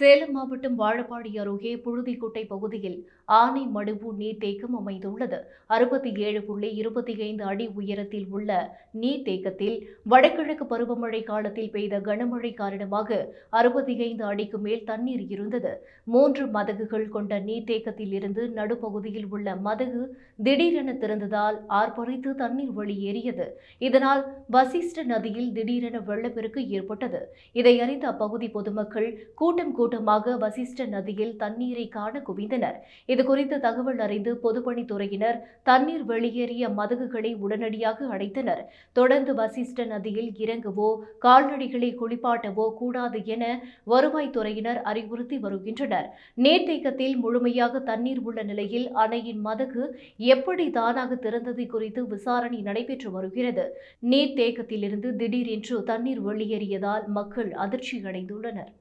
சேலம் மாவட்டம் வாழப்பாடி அருகே புழுதிக்குட்டை பகுதியில் ஆனை மடுவு நீர்த்தேக்கம் அமைந்துள்ளது. அறுபத்தி ஏழு புள்ளி இருபத்தி ஐந்து அடி உயரத்தில் உள்ள நீர்த்தேக்கத்தில் வடகிழக்கு பருவமழை காலத்தில் பெய்த கனமழை காரணமாக அறுபத்தி ஐந்து அடிக்கு மேல் தண்ணீர் இருந்தது. மூன்று மதகுகள் கொண்ட நீர்த்தேக்கத்தில் இருந்து நடுப்பகுதியில் உள்ள மதகு திடீரென திறந்ததால் ஆர்ப்பரித்து தண்ணீர் வெளியேறியது இதனால் வசிஷ்ட நதியில் திடீரென வெள்ளப்பெருக்கு ஏற்பட்டது. இதை அறிந்த அப்பகுதி பொதுமக்கள் கூட்டம் கூட்டமாக வசிஷ்ட நதியில் தண்ணீரை காண குவிந்தனர். இதுகுறித்து தகவல் அறிந்து பொதுப்பணித்துறையினர் தண்ணீர் வெளியேறிய மதகுகளை உடனடியாக அடைத்தனர். தொடர்ந்து வசிஷ்ட நதியில் இறங்கவோ கால்நடைகளை குளிப்பாட்டவோ கூடாது என வருவாய்த்துறையினர் அறிவுறுத்தி வருகின்றனர். நீர்த்தேக்கத்தில் முழுமையாக தண்ணீர் உள்ள நிலையில் அணையின் மதகு எப்படி தானாக திறந்தது குறித்து விசாரணை நடைபெற்று வருகிறது. நீர்த்தேக்கத்திலிருந்து திடீரென்று தண்ணீர் வெளியேறியதால் மக்கள் அதிர்ச்சி அடைந்துள்ளனர்